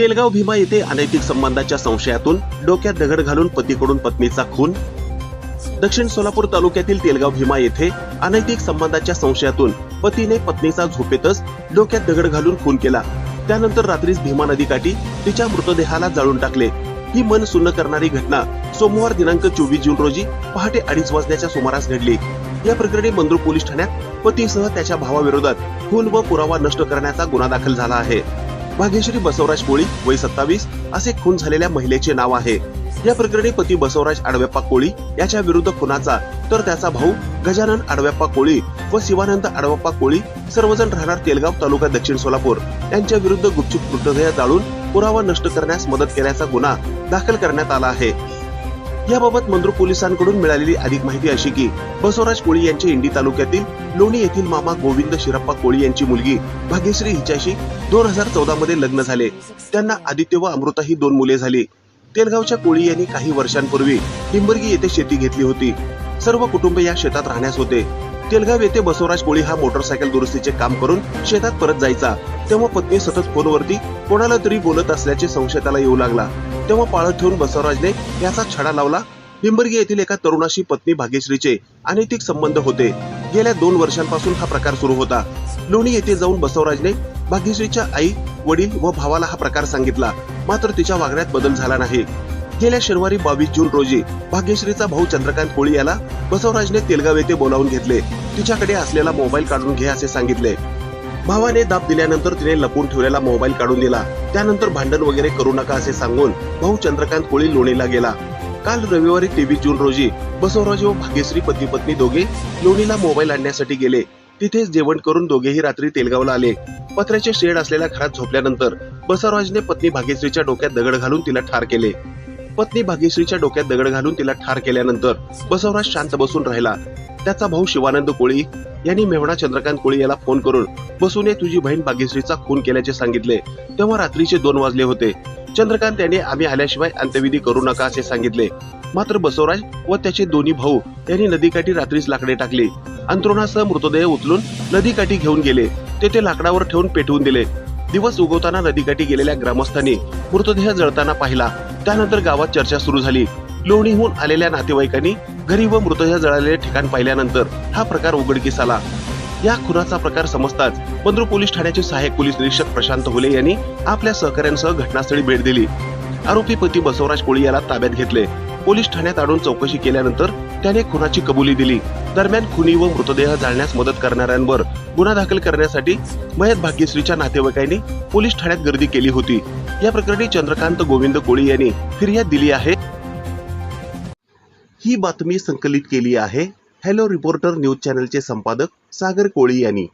तेलगाव भीमा येथे अनैतिक संबंधाच्या संशयातून डोक्यात दगड घालून पतीकडून पत्नीचा खून. दक्षिण सोलापूर तालुक्यातील तेलगाव भीमा येथे अनैतिक संबंधाच्या संशयातून पतीने पत्नीचा झोपेतच डोक्यात दगड घालून खून केला. त्यानंतर रात्रीच भीमा नदीकाठी तिच्या मृतदेहाला जाळून टाकले. ही मन सुन्न करणारी घटना सोमवार दिनांक चोवीस जून रोजी पहाटे अडीच वाजण्याच्या सुमारास घडली. या प्रकरणी मंदूर पोलीस ठाण्यात पतीसह त्याच्या भावाविरोधात खून व पुरावा नष्ट करण्याचा गुन्हा दाखल झाला आहे. भाग्यश्री बसवराज कोळी वय सत्तावीस असे खून झालेल्या महिलेचे नाव आहे. या प्रकरणी पती बसवराज आडव्याप्पा कोळी याच्या विरुद्ध खुनाचा तर त्याचा भाऊ गजानन आडव्याप्पा कोळी व शिवानंद आडवप्पा कोळी सर्वजण राहणार तेलगाव तालुका दक्षिण सोलापूर. यांच्या विरुद्ध गुपचूप मृतदेह जाळून पुरावा नष्ट करण्यास मदत केल्याचा गुन्हा दाखल करण्यात आला आहे. याबाबत मंद्रू पोलिसांकडून मिळालेली अधिक माहिती अशी की बसवराज कोळी यांचे इंडी तालुक्यातील लोणी येथील मामा गोविंद शिरप्पा कोळी यांची मुलगी भाग्यश्री हिच्याशी दोन हजार चौदा मध्ये लग्न झाले. त्यांना आदित्य व अमृता ही दोन मुले झाली. तेलगावच्या कोळी यांनी काही वर्षांपूर्वी हिंबर्गी येथे शेती घेतली होती. सर्व कुटुंब या शेतात राहण्यास होते. तेलगाव येथे बसवराज कोळी हा मोटरसायकल दुरुस्तीचे काम करून शेतात परत जायचा. तेव्हा पत्नी सतत फोनवरती कोणाला तरी बोलत असल्याचे संशय त्याला येऊ लागला. तेव्हा पाळत ठेवून बसवराजने याचा छडा लावला. हिंबर्गी येथील एका तरुणाशी पत्नी भाग्यश्रीचे अनैतिक संबंध होते. गेल्या दोन वर्षांपासून हा प्रकार सुरू होता. लोणी येथे जाऊन बसवराजने भाग्यश्रीच्या आई वडील व भावाला हा प्रकार सांगितला. मात्र तिच्या वागण्यात बदल झाला नाही. गेल्या शनिवारी बावीस जून रोजी भाग्यश्रीचा भाऊ चंद्रकांत कोळी याला बसवराजने तेलगाव येथे बोलावून घेतले. तिच्याकडे असलेला मोबाईल काढून घे असे सांगितले. भावाने दाब दिल्यानंतर तिने लपून ठेवलेला मोबाईल काढून दिला. त्यानंतर भांडण वगैरे करू नका असे सांगून भाऊ चंद्रकांत कोळी लोणीला गेला. काल रविवारी तेवीस जून रोजी बसवराज व भाग्यश्री पती पत्नी दोघे लोणीला मोबाईल आणण्यासाठी गेले. तिथेच जेवण करून दोघेही रात्री तेलगावला आले. पत्र्याचे शेड असलेल्या घरात झोपल्यानंतर बसवराजने पत्नी भाग्यश्रीच्या डोक्यात दगड घालून तिला ठार केले. पत्नी भाग्यश्रीच्या डोक्यात दगड घालून तिला ठार केल्यानंतर बसवराज शांत बसून राहिला. त्याचा भाऊ शिवानंद कोळी यांनी मेवणा चंद्रकांत कोळी याला फोन करून बसूने तुझी बहीण भाग्यश्रीचा खून केल्याचे सांगितले. तेव्हा रात्रीचे दोन वाजले होते. चंद्रकांत यांनी आम्ही आल्याशिवाय अंत्यविधी करू नका असे सांगितले. मात्र बसवराज व त्याचे दोन्ही भाऊ यांनी नदीकाठी रात्रीच लाकडे टाकली. अंथरुणासह मृतदेह उचलून नदीकाठी घेऊन गेले. तेथे लाकडावर ठेवून पेटवून दिले. दिवस उगवताना नदीकाठी गेलेल्या ग्रामस्थांनी मृतदेह जळताना पाहिला. त्यानंतर गावात चर्चा सुरू झाली. लोणीहून आलेल्या नातेवाईकांनी घरी व मृतदेह जळालेले ठिकाण पाहिल्यानंतर हा प्रकार उघडकीस आला. या खुनाचा प्रकार समजताच बंद्रू पोलीस ठाण्याचे सहाय्यक पोलीस निरीक्षक प्रशांत हुले यांनी आपल्या सहकाऱ्यांसह घटनास्थळी भेट दिली. आरोपी पती बसवराज कोळी याला ताब्यात घेतले. पोलीस ठाण्यात आणून चौकशी केल्यानंतर त्याने खुनाची कबुली दिली. दरम्यान खुनी व मृतदेह जाळण्यास मदत करणाऱ्यांवर गुन्हा दाखल करण्यासाठी मयत भाग्यश्रीच्या नातेवाईकांनी पोलीस ठाण्यात गर्दी केली होती. या प्रकरणी चंद्रकांत गोविंद कोळी यांनी फिर्याद दिली आहे. ही बातमी संकलित केली आहे. हॅलो रिपोर्टर न्यूज चॅनलचे संपादक सागर कोळी यांनी.